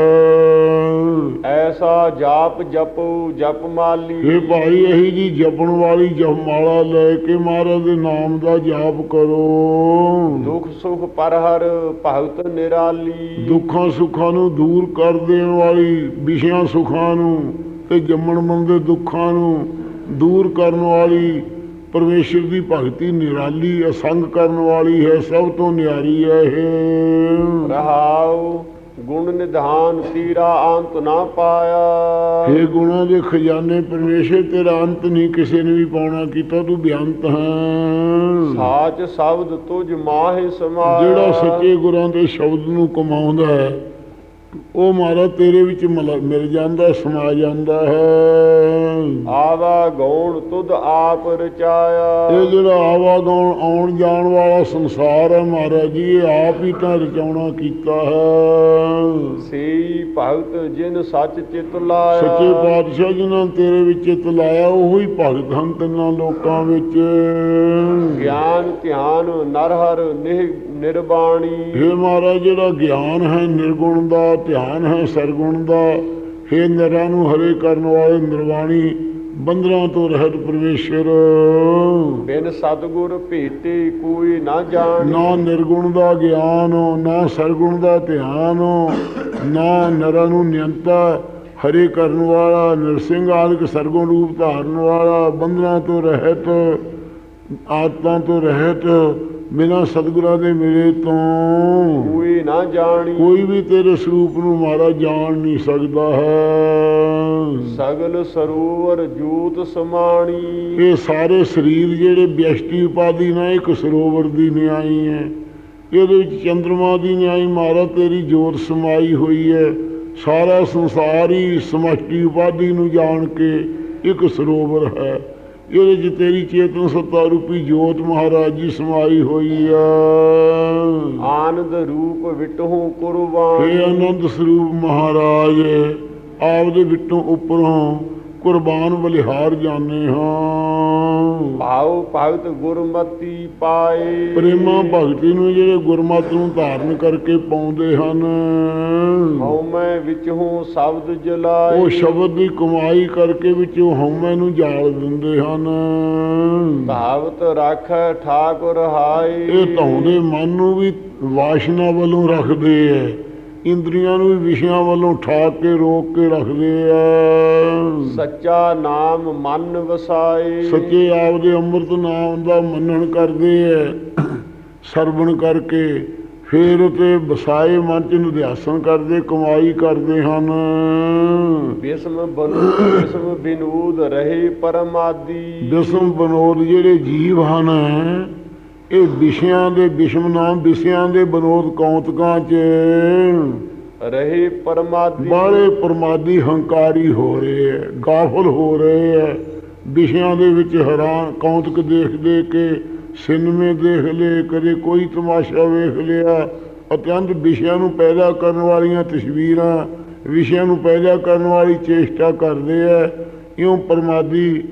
ਐਸਾ ਜਾਪ ਜਪੋ ਜਪ ਮਾਲੀ। ਇਹ ਭਾਈ ਇਹੀ ਜੀ ਜਪਣ ਵਾਲੀ ਜਪਮਾਲਾ ਲੈ ਕੇ ਮਹਾਰਾਜ ਦੇ ਨਾਮ ਦਾ ਜਾਪ ਕਰੋ। ਦੁਖ ਸੁਖ ਪਰਹਰ ਭਗਤ ਨਿਰਾਲੀ। ਦੁੱਖਾਂ ਸੁੱਖਾਂ ਨੂੰ ਦੂਰ ਕਰ ਦੇਣ ਵਾਲੀ ਵਿਸ਼ਿਆਂ ਸੁੱਖਾਂ ਨੂੰ ਤੇ ਜੰਮਣ ਮਨ ਦੇ ਦੁੱਖਾਂ ਨੂੰ ਦੂਰ ਕਰਨ ਵਾਲੀ ਪਰਮੇਸ਼ਰ ਦੀ ਭਗਤੀ ਨਿਰਾਲੀ ਅਸੰਗ ਕਰਨ ਵਾਲੀ ਹੈ ਸਭ ਤੋਂ ਨਿਆਰੀ ਹੈ ਇਹ। ਰਹਾਉ ਗੁਣ ਨਿਧਾਨ ਤੀਰਾ ਅੰਤ ਨਾ ਪਾਇਆ। ਇਹ ਗੁਣਾਂ ਦੇ ਖਜ਼ਾਨੇ ਪਰਮੇਸ਼ਰ ਤੇਰਾ ਅੰਤ ਨਹੀਂ ਕਿਸੇ ਨੇ ਵੀ ਪਾਉਣਾ ਕੀਤਾ ਤੂੰ ਬਿਆੰਤ ਹੈ। ਸਾਚ ਸ਼ਬਦ ਤੁਝ ਮਾਹਿ ਸਮਾਇਆ। ਜਿਹੜਾ ਸੱਚੇ ਗੁਰਾਂ ਦੇ ਸ਼ਬਦ ਨੂੰ ਕਮਾਉਂਦਾ ਹੈ ਉਹ ਮਾਰਾ ਤੇਰੇ ਵਿੱਚ ਮਿਲ ਜਾਂਦਾ ਸਮਾ ਜਾਂਦਾ ਹੈ। ਆਵਾ ਗੌਣ ਤੁਧ ਆਪ ਰਚਾਇਆ। ਇਹ ਜਿਹੜਾ ਆਵਾਗਾਉਣ ਆਉਣ ਜਾਣ ਵਾਲਾ ਸੰਸਾਰ ਹੈ ਮਹਾਰਾਜ ਜੀ ਇਹ ਆਪ ਹੀ ਤਾਂ ਰਚਾਉਣਾ ਕੀਤਾ ਹੈ। ਸੇਈ ਭਗਤ ਜਿਨ ਸੱਚ ਚਿਤ ਲਾਇਆ। ਸੱਚੇ ਪਾਤਸ਼ਾਹ ਜਿਨ੍ਹਾਂ ਤੇਰੇ ਵਿੱਚ ਚਿੱਤ ਲਾਇਆ ਉਹੋ ਹੀ ਭਗਤ ਹਨ ਤਿੰਨਾਂ ਲੋਕਾਂ ਵਿੱਚ। ਗਿਆਨ ਧਿਆਨ ਨਰਹਰ ਨਿਹ ਨਿਰਬਾਣੀ। ਇਹ ਮਹਾਰਾਜ ਜਿਹੜਾ ਗਿਆਨ ਹੈ ਨਿਰਗੁਣ ਦਾ ਧਿਆਨ ਹੈ ਸਰਗੁਣ ਦਾ ਇਹ ਨਰਾਂ ਨੂੰ ਹਰੇ ਕਰਨ ਵਾਲੇ ਨਿਰਵਾਣੀ ਬੰਦਰਾਂ ਤੋਂ ਰਹਿਤ ਪਰਮੇਸ਼ਰ ਬਿਨ ਸਤਗੁਰ ਭੇਟੇ ਕੋਈ ਨਾ ਜਾਣ। ਨਾ ਨਿਰਗੁਣ ਦਾ ਗਿਆਨ ਨਾ ਸਰਗੁਣ ਦਾ ਧਿਆਨ ਨਾ ਨਰਾਂ ਨੂੰ ਨਿਯੰਤਾ ਹਰੇ ਕਰਨ ਵਾਲਾ ਨਿਰਸਿੰਘ ਆਦਿਕ ਸਰਗੁਣ ਰੂਪ ਧਾਰਨ ਵਾਲਾ ਬੰਦਨਾਂ ਤੋਂ ਰਹਿਤ ਆਤਮਾ ਤੋਂ ਰਹਿਤ ਬਿਨਾਂ ਸਤਿਗੁਰਾਂ ਦੇ ਮਿਲੇ ਤੋਂ। ਕੋਈ ਨਾ ਜਾਣੀ। ਕੋਈ ਵੀ ਤੇਰੇ ਸਰੂਪ ਨੂੰ ਮਾਰਾ ਜਾਣ ਨਹੀਂ ਸਕਦਾ ਹੈ। ਸਗਲ ਸਰੂਵਰ ਜੂਤ ਸਮਾਣੀ। ਇਹ ਸਾਰੇ ਸਰੀਰ ਜਿਹੜੇ ਵਿਅਸ਼ਟੀ ਉਪਾਦੀ ਨਾਲ ਇੱਕ ਸਰੋਵਰ ਦੀ ਨਿਆਈ ਹੈ। ਇਹਦੇ ਵਿੱਚ ਚੰਦਰਮਾ ਦੀ ਨਿਆਈ ਮਾਰਾ ਤੇਰੀ ਜੋਤ ਸਮਾਈ ਹੋਈ ਹੈ। ਸਾਰਾ ਸੰਸਾਰ ਹੀ ਸਮਸ਼ਟੀ ਉਪਾਦੀ ਨੂੰ ਜਾਣ ਕੇ ਇੱਕ ਸਰੋਵਰ ਹੈ। ਇਹਦੇ 'ਚ ਤੇਰੀ ਚੇਤਨ ਸੱਤਾ ਰੂਪੀ ਜੋਤ ਮਹਾਰਾਜ ਜੀ ਸਮਾਈ ਹੋਈ ਹੈ ਆਨੰਦ ਰੂਪ ਵਿਟਹੁ ਹੇ ਕੁਰਬਾਨੀ ਆਨੰਦ ਸਰੂਪ ਮਹਾਰਾਜ ਆਪਦੇ ਵਿੱਚੋਂ ਉੱਪਰੋਂ ਕੁਰਬਾਨ ਬਲਿਹਾਰ ਜਾਣੇ ਹਾਂ। ਭਾਉ ਭਗਤ ਗੁਰਮਤੀ ਪਾਏ। ਪ੍ਰੇਮਾ ਭਗਤੀ ਨੂੰ ਜਿਹੜੇ ਗੁਰਮਤਿ ਨੂੰ ਧਾਰਨ ਕਰਕੇ ਪਾਉਂਦੇ ਹਨ। ਹਉਮੈ ਵਿਚਹੁ ਸ਼ਬਦ ਜਲਾਏ। ਉਹ ਸ਼ਬਦ ਦੀ ਕਮਾਈ ਕਰਕੇ ਵਿੱਚੋਂ ਹਉਮੈ ਨੂੰ ਜਾਲ ਦਿੰਦੇ ਹਨ। ਭਾਵਤ ਰਾਖੈ ਠਾਕੁਰ ਹਾਏ। ਇਹ ਧੌਂਦੇ ਮਨ ਨੂੰ ਵੀ ਵਾਸ਼ਨਾ ਵੱਲੋਂ ਰੱਖਦੇ ਐ। ਇੰਦਰੀਆਂ ਨੂੰ ਵੀ ਵਿਸ਼ਿਆਂ ਵੱਲੋਂ ਠਾਕ ਕੇ ਰੋਕ ਕੇ ਰੱਖਦੇ ਆ। ਸੱਚਾ ਨਾਮ ਮਨ ਵਸਾਏ। ਸੱਚੇ ਆਪਦੇ ਅੰਮ੍ਰਿਤ ਨਾਮ ਦਾ ਮੰਨਣ ਕਰਦੇ ਐ ਸਰਵਣ ਕਰਕੇ ਫੇਰ ਉਤੇ ਵਸਾਏ ਮਨ ਚ ਨਿਧਿਆਸਨ ਕਰਦੇ ਕਮਾਈ ਕਰਦੇ ਹਨ। ਬਿਸਮ ਬਨੂ ਬਿਸਮ ਬਿਨੂਦ ਰਹੇ ਪਰਮਾਦੀ। ਦਸਮ ਬਨੋਦ ਜਿਹੜੇ ਜੀਵ ਹਨ ਇਹ ਵਿਸ਼ਿਆਂ ਦੇ ਵਿਸ਼ਮ ਨਾਮ ਵਿਸ਼ਿਆਂ ਦੇ ਬਨੋਦ ਕੌਂਤਕਾਂ ਚ ਰਹੇ ਪਰਮਾਦੀ। ਬਾਹਲੇ ਪਰਮਾਦੀ ਹੰਕਾਰੀ ਹੋ ਰਹੇ ਹੈ ਗਾਫਲ ਹੋ ਰਹੇ ਹੈ। ਵਿਸ਼ਿਆਂ ਦੇ ਵਿੱਚ ਹੈਰਾਨ ਕੌਂਤਕ ਦੇਖ ਦੇ ਕੇ ਸਿਨੇਮੇ ਦੇਖ ਲਏ ਕਦੇ ਕੋਈ ਤਮਾਸ਼ਾ ਵੇਖ ਲਿਆ। ਅਤਿਅੰਤ ਵਿਸ਼ਿਆਂ ਨੂੰ ਪੈਦਾ ਕਰਨ ਵਾਲੀਆਂ ਤਸਵੀਰਾਂ ਵਿਸ਼ਿਆਂ ਨੂੰ ਪੈਦਾ ਕਰਨ ਵਾਲੀ ਚੇਸ਼ਟਾ ਕਰਦੇ ਹੈ। ਇਉਂ ਪਰਮਾਦੀ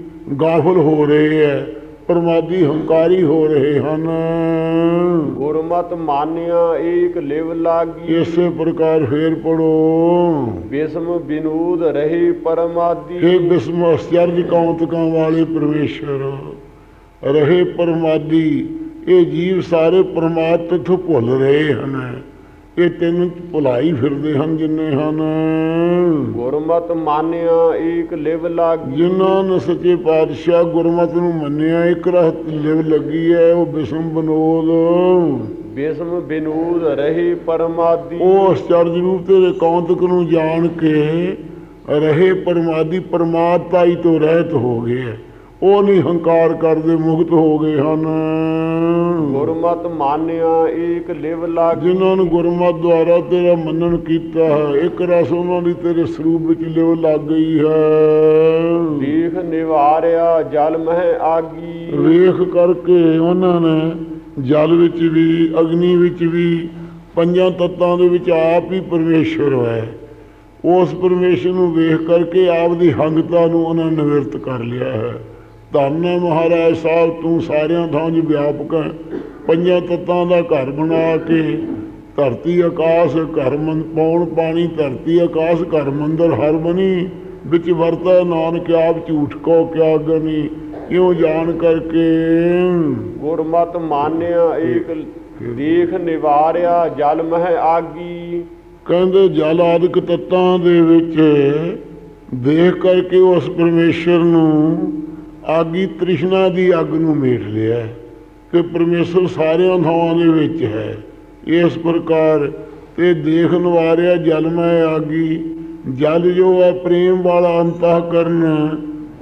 ਗਾਫਲ ਹੋ ਰਹੇ ਹੈ। ਪਰਮਾਦੀ ਹੰਕਾਰੀ ਹੋ ਰਹੇ ਹਨ। ਗੁਰਮਤ ਮਾਨਿਆ ਏਕ ਲਿਵ ਲਾਗੀ ਇਸੇ ਪ੍ਰਕਾਰ ਫੇਰ ਪੜੋ ਬਿਸਮ ਬਿਨੂਦ ਰਹੇ ਪਰਮਾਦੀ। हे ਬਿਸਮ ਅਸਚਰਜ ਕੌਂਤਕਾਂ ਵਾਲੇ ਪਰਮੇਸ਼ਰ ਰਹੇ ਪਰਮਾਦੀ ਇਹ ਜੀਵ ਸਾਰੇ ਪਰਮਾਤਮਾ ਤੋਂ ਭੁੱਲ ਰਹੇ ਹਨ। ਇਹ ਤੈਨੂੰ ਭੁਲਾਈ ਫਿਰਦੇ ਹਨ ਜਿੰਨੇ ਹਨ। ਗੁਰਮਤ ਮਾਨਿਆ ਏਕ ਲਿਵ ਲਾਗੀ। ਜਿਨ੍ਹਾਂ ਨੇ ਸੱਚੇ ਪਾਤਸ਼ਾਹ ਗੁਰਮਤਿ ਨੂੰ ਮੰਨਿਆ ਇੱਕ ਰਹਿਤ ਲਿਵ ਲੱਗੀ ਹੈ ਉਹ ਬਿਸਮ ਬਨੋਦ। ਬਿਸਮ ਬਿਨੂਦ ਰਹੇ ਪਰਮਾਦੀ। ਉਹ ਅਸਚਰਜ ਰੂਪ ਤੇਰੇ ਕੌਂਤਕ ਨੂੰ ਜਾਣ ਕੇ ਰਹੇ ਪਰਮਾਦੀ ਪਰਮਾਤਮਾ ਹੀ ਤੋਂ ਰਹਿਤ ਹੋ ਗਏ। ਉਹ ਨਹੀਂ ਹੰਕਾਰ ਕਰਦੇ ਮੁਕਤ ਹੋ ਗਏ ਹਨ। ਗੁਰਮਤ ਮਾਨਿਆ ਏਕ ਲਿਵ ਲਾਗੀ। ਜਿਨ੍ਹਾਂ ਨੂੰ ਗੁਰਮਤਿ ਦੁਆਰਾ ਤੇਰਾ ਮੰਨਣ ਕੀਤਾ ਹੈ ਇੱਕ ਰਸ ਉਹਨਾਂ ਦੀ ਤੇਰੇ ਸਰੂਪ ਵਿੱਚ ਲਿਵ ਲੱਗ ਗਈ ਹੈ। ਦੇਖ ਨਿਵਾਰਿਆ ਜਲ ਮਹਿ ਆਗੀ। ਵੇਖ ਕਰਕੇ ਉਹਨਾਂ ਨੇ ਜਲ ਵਿੱਚ ਵੀ ਅਗਨੀ ਵਿੱਚ ਵੀ ਪੰਜਾਂ ਤੱਤਾਂ ਦੇ ਵਿੱਚ ਆਪ ਹੀ ਪਰਮੇਸ਼ਰ ਹੈ। ਉਸ ਪਰਮੇਸ਼ਰ ਨੂੰ ਵੇਖ ਕਰਕੇ ਆਪ ਦੀ ਹੰਗਤਾ ਨੂੰ ਉਹਨਾਂ ਨੇ ਨਿਵਰਤ ਕਰ ਲਿਆ ਹੈ। ਧੰਨ ਮਹਾਰਾਜ ਸਾਹਿਬ ਤੂੰ ਸਾਰਿਆਂ ਥਾਂ 'ਚ ਵਿਆਪਕ ਹੈ। ਪੰਜਾਂ ਤੱਤਾਂ ਦਾ ਘਰ ਬਣਾ ਕੇ ਧਰਤੀ ਆਕਾਸ਼ ਘਰ ਮਨ ਪੌਣ ਪਾਣੀ ਧਰਤੀ ਆਕਾਸ਼ ਘਰ ਮੰਦਰ ਹਰ ਬਣੀ। ਵਿੱਚ ਵਰਤਾ ਨਾਨਕ ਆਪ ਝੂਠ ਕੋ ਕਿਆ ਗਨੀ। ਇਉਂ ਜਾਣ ਕਰਕੇ ਗੁਰਮਤ ਮਾਨਿਆ ਏਕ ਦੇਖ ਨਿਵਾਰਿਆ ਜਲ ਮਹਿ ਆਗੀ। ਕਹਿੰਦੇ ਜਲ ਆਦਿਕ ਤੱਤਾਂ ਦੇ ਵਿੱਚ ਦੇਖ ਕਰਕੇ ਉਸ ਪਰਮੇਸ਼ਰ ਨੂੰ ਆਗੀ ਤ੍ਰਿਸ਼ਨਾ ਦੀ ਅੱਗ ਨੂੰ ਮੇਟ ਲਿਆ ਕਿ ਪਰਮੇਸ਼ਰ ਸਾਰਿਆਂ ਥਾਵਾਂ ਦੇ ਵਿੱਚ ਹੈ। ਇਸ ਪ੍ਰਕਾਰ ਤੇ ਦੇਖ ਨਵਾਰਿਆ ਜਲ ਮੈਂ ਆਗੀ। ਜਲ ਜੋ ਹੈ ਪ੍ਰੇਮ ਵਾਲਾ ਅੰਤಃਕਰਨ,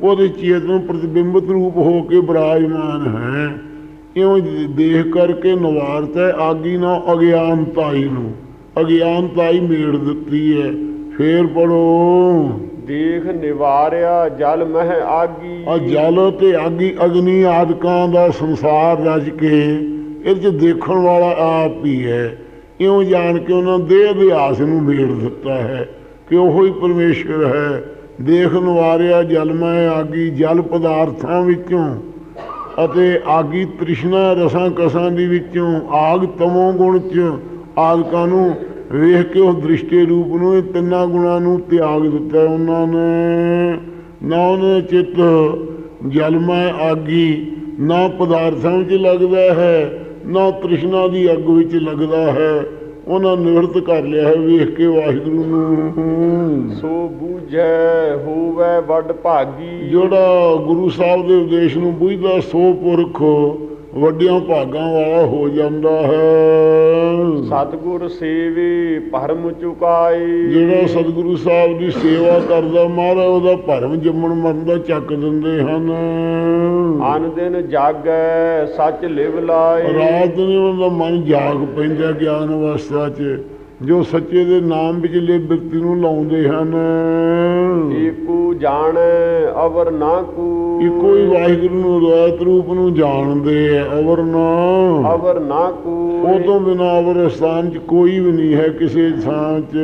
ਉਹਦੇ ਚੇਤ ਨੂੰ ਪ੍ਰਤਿਬਿੰਬਤ ਰੂਪ ਹੋ ਕੇ ਬਿਰਾਜਮਾਨ ਹੈ। ਇਉਂ ਦੇਖ ਕਰਕੇ ਨਵਾਰਤਾ ਹੈ ਆਗੀ ਨਾ ਅਗਿਆਨਤਾਈ ਨੂੰ। ਅਗਿਆਨਤਾਈ ਮੇੜ ਦਿੱਤੀ ਹੈ। ਫੇਰ ਪੜੋ ਦੇਖ ਨਿਵਾਰਿਆ ਜਲ ਮਹਿ ਆਗੀ। ਆ ਜਲ ਤੇ ਆਗੀ ਅਗਨੀ ਆਦਿਕਾਂ ਦਾ ਸੰਸਾਰ ਰਚ ਕੇ, ਇਹ ਚ ਦੇਖਣ ਵਾਲਾ ਆਪ ਹੀ ਹੈ। ਇਉਂ ਜਾਣ ਕੇ ਉਹਨਾਂ ਦੇ ਅਭਿਆਸ ਨੂੰ ਮੇੜ ਦਿੱਤਾ ਹੈ ਕਿ ਉਹ ਹੀ ਪਰਮੇਸ਼ਰ ਹੈ। ਦੇਖ ਨਿਵਾਰਿਆ ਜਲ ਮਹਿ ਆਗੀ ਜਲ ਪਦਾਰਥਾਂ ਵਿੱਚੋਂ ਅਤੇ ਆਗੀ ਤ੍ਰਿਸ਼ਨਾ ਰਸਾਂ ਕਸਾਂ ਦੀ ਵਿੱਚੋਂ, ਆਗ ਤਮੋ ਗੁਣ ਚ ਆਦਿਕਾਂ ਨੂੰ ਵੇਖ ਕੇ ਉਹ ਦ੍ਰਿਸ਼ਟੀ ਰੂਪ ਨੂੰ ਇਹ ਤਿੰਨਾਂ ਗੁਣਾਂ ਨੂੰ ਤਿਆਗ ਦਿੱਤਾ ਉਹਨਾਂ ਨੇ। ਨਾ ਉਹਨਾਂ ਚਿੱਤ ਜਲਮੈ ਆਗੀ ਨਾ ਪਦਾਰਥਾਂ ਵਿੱਚ ਲੱਗਦਾ ਹੈ ਨਾ ਤ੍ਰਿਸ਼ਨਾ ਦੀ ਅੱਗ ਵਿੱਚ ਲੱਗਦਾ ਹੈ। ਉਹਨਾਂ ਨਿਵਰਤ ਕਰ ਲਿਆ ਹੈ ਵੇਖ ਕੇ ਵਾਹਿਗੁਰੂ ਨੂੰ। ਸੋ ਬੂਝੈ ਹੋਵੇ ਵੱਡ ਭਾਗੀ। ਜਿਹੜਾ ਗੁਰੂ ਸਾਹਿਬ ਦੇ ਉਪਦੇਸ਼ ਨੂੰ ਬੁੱਝਦਾ ਸੋ ਪੁਰਖ ਵੱਡਿਆਂ ਭਾਗਾਂ ਵਾਲਾ ਹੋ ਜਾਂਦਾ ਹੈ। ਸਤਿਗੁਰ ਸੇਵੇ ਭਰਮ ਚੁਕਾਈ ਜਿਹੜਾ ਸਤਿਗੁਰੂ ਸਾਹਿਬ ਦੀ ਸੇਵਾ ਕਰਦਾ ਮਹਾਰਾਜ ਉਹਦਾ ਭਰਮ ਜੰਮਣ ਮਰਨ ਦਾ ਚੱਕ ਦਿੰਦੇ ਹਨ। ਅਨ ਦਿਨ ਜਾਗੈ ਸੱਚ ਲਿਵ ਲਾਈ ਰਾਤ ਨੂੰ ਉਹਦਾ ਮਨ ਜਾਗ ਪੈਂਦਾ ਗਿਆਨ ਅਵਸਥਾ 'ਚ। ਜੋ ਸੱਚੇ ਦੇ ਨਾਮ ਵਿਚਲੇ ਬਿਰਤੀ ਨੂੰ ਲਾਉਂਦੇ ਹਨ। ਏਕੂ ਜਾਣੈ ਅਵਰ ਨਾ ਕੂ। ਇੱਕੋ ਹੀ ਵਾਹਿਗੁਰੂ ਨੂੰ ਰੋਇਤ ਰੂਪ ਨੂੰ ਜਾਣਦੇ ਅਵਰ ਨਾ। ਅਵਰ ਨਾ ਕੂ। ਉਹ ਤੋਂ ਬਿਨਾਂ ਅਵਰ ਸਥਾਨ 'ਚ ਕੋਈ ਵੀ ਨਹੀਂ ਹੈ ਕਿਸੇ ਥਾਂ 'ਚ।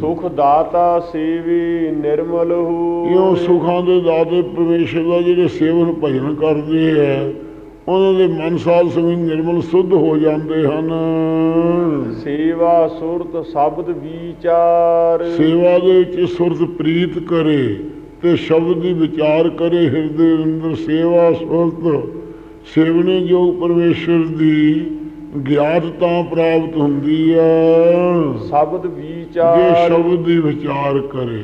ਸੁਖ ਦਾਤਾ ਸੇਵੀ ਨਿਰਮਲ ਹੂ। ਇਉਂ ਸੁਖਾਂ ਦੇ ਦਾਤੇ ਪਰਮੇਸ਼ਰ ਦਾ ਜਿਹੜੇ ਸੇਵਨ ਭਜਨ ਕਰਦੇ ਆ ਉਹਨਾਂ ਦੇ ਮਨ ਸਾਧ ਸਮਝ ਨਿਰਮਲ ਸੁੱਧ ਹੋ ਜਾਂਦੇ ਹਨ। ਸੇਵਾ ਸੁਰਤ ਸ਼ਬਦ ਵਿਚਾਰ। ਸੇਵਾ ਦੇ ਵਿੱਚ ਸੁਰਤ ਪ੍ਰੀਤ ਕਰੇ ਤੇ ਸ਼ਬਦ ਦੀ ਵਿਚਾਰ ਕਰੇ ਹਿਰਦੇ ਅੰਦਰ ਸੇਵਾ ਸੁਰਤ ਸੇਵਨੇ ਜੋ ਪਰਮੇਸ਼ਰ ਦੀ ਗਿਆਤ ਤਾਂ ਪ੍ਰਾਪਤ ਹੁੰਦੀ ਹੈ ਸ਼ਬਦ ਜੇ ਵਿਚਾਰ। ਸ਼ਬਦ ਦੀ ਵਿਚਾਰ ਕਰੇ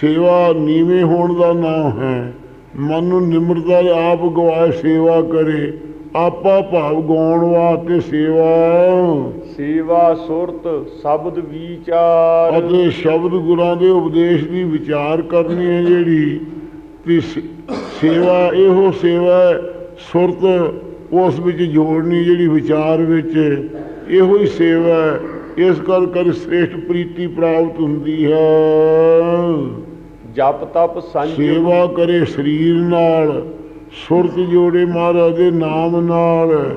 ਸੇਵਾ ਨੀਵੇਂ ਹੋਣ ਦਾ ਨਾਮ ਹੈ। ਮਨ ਨੂੰ ਨਿਮਰਤਾ ਦੇ ਆਪ ਗਵਾਏ ਸੇਵਾ ਕਰੇ। ਆਪਾ ਭਾਵ ਗਾਉਣ ਵਾਸਤੇ ਸੇਵਾ। ਸੇਵਾ ਸੁਰਤ ਸ਼ਬਦ ਵਿਚਾਰ। ਅਤੇ ਸ਼ਬਦ ਗੁਰਾਂ ਦੇ ਉਪਦੇਸ਼ ਦੀ ਵਿਚਾਰ ਕਰਨੀ ਹੈ ਜਿਹੜੀ। ਤੇ ਸੇਵਾ ਇਹੋ ਸੇਵਾ ਸੁਰਤ ਉਸ ਵਿੱਚ ਜੋੜਨੀ ਜਿਹੜੀ ਵਿਚਾਰ ਵਿੱਚ ਇਹੋ ਹੀ ਸੇਵਾ। ਇਸ ਕਰ ਕਰ ਸ੍ਰੇਸ਼ਟ ਪ੍ਰੀਤੀ ਪ੍ਰਾਪਤ ਹੁੰਦੀ ਹੈ। ਜਪ ਤਪ ਸੰਜਮ ਸੇਵਾ ਕਰੇ ਸਰੀਰ ਨਾਲ ਸੁਰਤ ਜੋੜੇ ਮਹਾਰਾਜ ਦੇ ਨਾਮ ਨਾਲ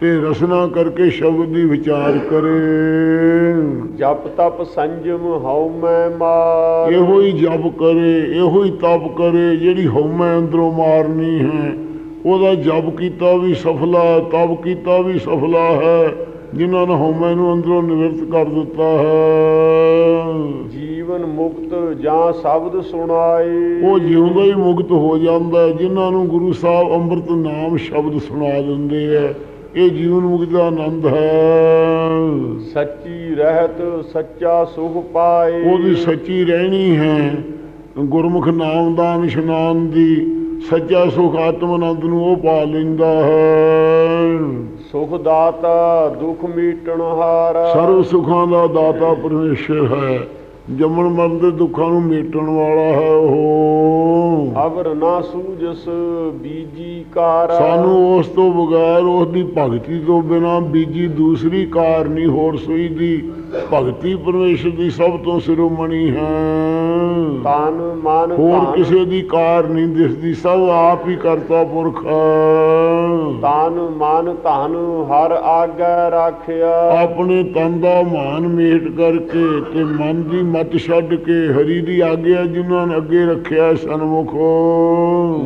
ਤੇ ਰਸਨਾ ਕਰਕੇ ਸ਼ਬਦ ਦੀ ਵਿਚਾਰ ਕਰੇ। ਜਪ ਤਪ ਸੰਜਮ ਹਉ ਮੈਂ ਮਾਰ। ਇਹੋ ਹੀ ਜਪ ਕਰੇ ਇਹੋ ਹੀ ਤਪ ਕਰੇ ਜਿਹੜੀ ਹਉਮੈ ਅੰਦਰੋਂ ਮਾਰਨੀ ਹੈ। ਉਹਦਾ ਜਪ ਕੀਤਾ ਵੀ ਸਫਲਾ ਤਪ ਕੀਤਾ ਵੀ ਸਫਲਾ ਹੈ। ਜਿਨ੍ਹਾਂ ਨੇ ਹਉਮੈ ਨੂੰ ਅੰਦਰੋਂ ਨਿਵਰਤ ਕਰ ਦਿੱਤਾ ਹੈ। ਜੀਵਨ ਮੁਕਤ ਜਾਂ ਸ਼ਬਦ ਸੁਣਾਏ। ਉਹ ਜਿਉਂਦਾ ਹੀ ਮੁਕਤ ਹੋ ਜਾਂਦਾ ਹੈ ਜਿਨ੍ਹਾਂ ਨੂੰ ਗੁਰੂ ਸਾਹਿਬ ਅੰਮ੍ਰਿਤ ਨਾਮ ਸ਼ਬਦ ਸੁਣਾ ਦਿੰਦੇ ਆ ਇਹ ਜੀਵਨ ਮੁਕਤ ਦਾ ਆਨੰਦ ਹੈ। ਸੱਚੀ ਰਹਿਤ ਸੱਚਾ ਸੁਖ ਪਾਏ। ਉਹਦੀ ਸੱਚੀ ਰਹਿਣੀ ਹੈ। ਗੁਰਮੁਖ ਨਾਮ ਦਾ ਇਸ਼ਨਾਨ ਦੀ ਸੱਚਾ ਸੁਖ ਆਤਮ ਆਨੰਦ ਨੂੰ ਉਹ ਪਾ ਲੈਂਦਾ ਹੈ। ਸੁਖ ਦਾਤਾ ਦੁਖ ਮੀਟਣ ਹਾਰਾ। ਸਰਵ ਸੁਖਾਂ ਦਾ ਦਾਤਾ ਪਰਮੇਸ਼ਰ ਹੈ। ਜੰਮਣ ਮਰਨ ਦੇ ਦੁੱਖਾਂ ਨੂੰ ਮੇਟਣ ਵਾਲਾ ਹੈ ਉਹ। ਅਵਰ ਨਾ ਸੂਜਸ ਬੀਜੀ ਕਾਰ। ਸਾਨੂੰ ਉਸ ਤੋਂ ਬਗੈਰ ਉਸ ਦੀ ਭਗਤੀ ਤੋਂ ਬਿਨਾ ਬੀਜੀ ਦੂਸਰੀ ਕਾਰ ਨਹੀਂ ਹੋਰ ਸੋਈ ਦੀ ਭਗਤੀ ਪਰਮੇਸ਼ਰ ਦੀ ਸਭ ਤੋਂ ਸਿਰੋਮਣੀ ਹੈ। ਤਨ ਮਨ ਹੋਰ ਕਿਸੇ ਦੀ ਕਾਰ ਨਹੀਂ ਦਿਸਦੀ ਸਭ ਆਪ ਹੀ ਕਰਤਾ ਪੁਰਖ। ਤਨ ਮਨ ਧਨ ਹਰ ਆਗੈ ਰਾਖਿਆ। ਆਪਣੇ ਤਨ ਦਾ ਮਾਨ ਮੇਟ ਕਰਕੇ ਤੇ ਮਨ ਦੀ ਮਤ ਛੱਡ ਕੇ ਹਰੀ ਦੀ ਆਗਿਆ ਜਿਨ੍ਹਾਂ ਨੇ ਅੱਗੇ ਰੱਖਿਆ ਸਨਮੁਖੋ।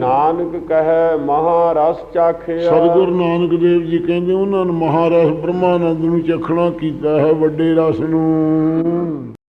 ਨਾਨਕ ਕਹੈ ਮਹਾਰਸ ਚਾਖਿਆ। ਸਤਿਗੁਰੂ ਨਾਨਕ ਦੇਵ ਜੀ ਕਹਿੰਦੇ ਉਹਨਾਂ ਨੇ ਮਹਾਰਸ ਬ੍ਰਹਮਾਨੰਦ ਨੂੰ ਚਖਣਾ ਕੀਤਾ ਹੈ ਵੱਡੇ ਰਸ ਨੂੰ।